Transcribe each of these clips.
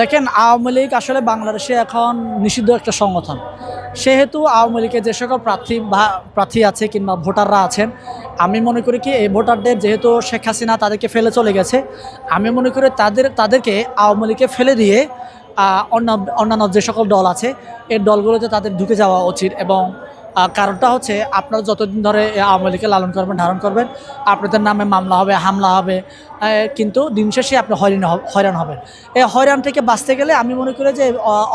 দেখেন, আওয়ামী লীগ আসলে বাংলাদেশে এখন নিষিদ্ধ একটা সংগঠন। সেহেতু আওয়ামী লীগের যে সকল প্রার্থী প্রার্থী আছে কিংবা ভোটাররা আছেন, আমি মনে করি কি, এই ভোটারদের যেহেতু শেখ হাসিনা তাদেরকে ফেলে চলে গেছে, আমি মনে করি তাদের, তাদেরকে আওয়ামী লীগকে ফেলে দিয়ে অন্য অন্যান্য যে সকল দল আছে, এই দলগুলোতে তাদের ঢুকে যাওয়া উচিত এবং কারণটা হচ্ছে আপনারা যতদিন ধরে আওয়ামী লীগকে লালন করবেন, ধারণ করবেন, আপনাদের নামে মামলা হবে, হামলা হবে কিন্তু দিন শেষে আপনি হয়রান হয়রান হবেন। এই হয়রান থেকে বাঁচতে গেলে আমি মনে করি যে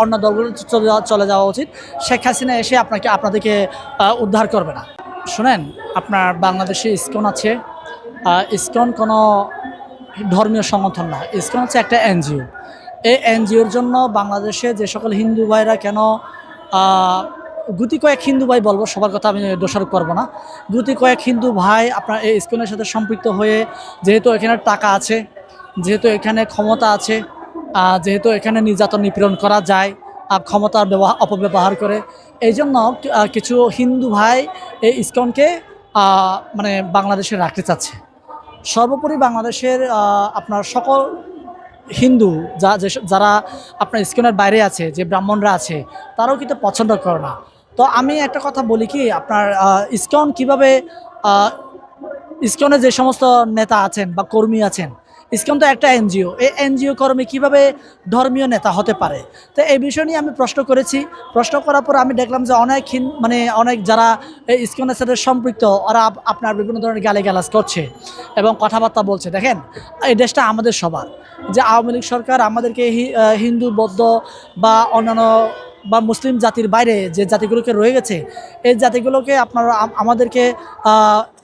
অন্য দলগুলো চলে যাওয়া চলে যাওয়া উচিত। শেখ হাসিনা এসে আপনাকে, আপনাদেরকে উদ্ধার করবে না। শুনেন, আপনার বাংলাদেশে ইস্কন আছে। ইস্কন কোনো ধর্মীয় সংগঠন না। ইস্কন হচ্ছে একটা এনজিও। এই এনজিওর জন্য বাংলাদেশে যে সকল হিন্দু ভাইরা কেন গুটি কয়েক হিন্দু ভাই বলব, সবার কথা আমি দোষারোপ করব না। গুটি কয়েক হিন্দু ভাই আপনার এই ইস্কনের সাথে সম্পৃক্ত হয়ে যেহেতু এখানে টাকা আছে, যেহেতু এখানে ক্ষমতা আছে যেহেতু এখানে নির্যাতন নিপীড়ন করা যায়, আর ক্ষমতার ব্যবহার অপব্যবহার করে এই জন্য কিছু হিন্দু ভাই এই ইস্কনকে মানে বাংলাদেশে রাখতে চাচ্ছে। সর্বোপরি বাংলাদেশের আপনার সকল হিন্দু যা যারা আপনার ইস্কনের বাইরে আছে, যে ব্রাহ্মণরা আছে, তারাও কিন্তু পছন্দ করে না। তো আমি একটা কথা বলি কি, আপনার ইস্কন কীভাবে ইস্কনে যে সমস্ত নেতা আছেন বা কর্মী আছেন, ইস্কন তো একটা এনজিও, এই এনজিও কর্মী কীভাবে ধর্মীয় নেতা হতে পারে? তো এই বিষয় নিয়ে আমি প্রশ্ন করেছি, প্রশ্ন করার পর আমি দেখলাম যে অনেক মানে অনেক যারা ইস্কনের সাথে সম্পৃক্ত, ওরা আপনার বিভিন্ন ধরনের গালি গালাজ করছে এবং কথাবার্তা বলছে। দেখেন, এই দেশটা আমাদের সবার, যে আওয়ামী লীগ সরকার আমাদেরকে হিন্দু, বৌদ্ধ বা অন্যান্য বা মুসলিম জাতির বাইরে যে জাতিগুলোকে রয়ে গেছে, এই জাতিগুলোকে আপনারা আমাদেরকে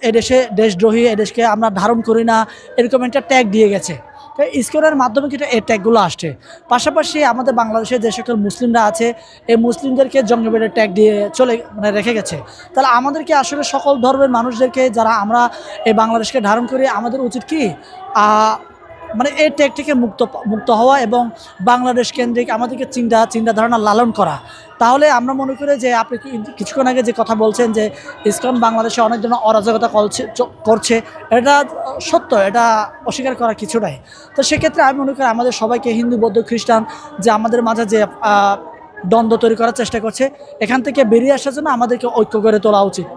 এদেশে দেশদ্রোহী এদেশকে আমরা ধারণ করি না, এরকম একটা ট্যাগ দিয়ে গেছে। তো ইস্কনের মাধ্যমে কিন্তু এই ট্যাগগুলো আসছে। পাশাপাশি আমাদের বাংলাদেশে যে সকল মুসলিমরা আছে, এই মুসলিমদেরকে জঙ্গিবেদের ট্যাগ দিয়ে চলে মানে রেখে গেছে। তাহলে আমাদেরকে আসলে সকল ধর্মের মানুষদেরকে, যারা আমরা এই বাংলাদেশকে ধারণ করি, আমাদের উচিত কি? মানে এই ট্যাগ থেকে মুক্ত মুক্ত হওয়া এবং বাংলাদেশ কেন্দ্রিক আমাদেরকে চিন্তা চিন্তা ধারণা লালন করা। তাহলে আমরা মনে করি যে আপনি কিছুক্ষণ আগে যে কথা বলছেন যে ইসকন বাংলাদেশে অনেক ধরনের অরাজকতা করছে, এটা সত্য, এটা অস্বীকার করা কিছু নাই। তো সেক্ষেত্রে আমি মনে করি আমাদের সবাইকে হিন্দু, বৌদ্ধ, খ্রিস্টান যে আমাদের মাঝে যে দ্বন্দ্ব তৈরি করার চেষ্টা করছে, এখান থেকে বেরিয়ে আসার জন্য আমাদেরকে ঐক্য করে তোলা উচিত।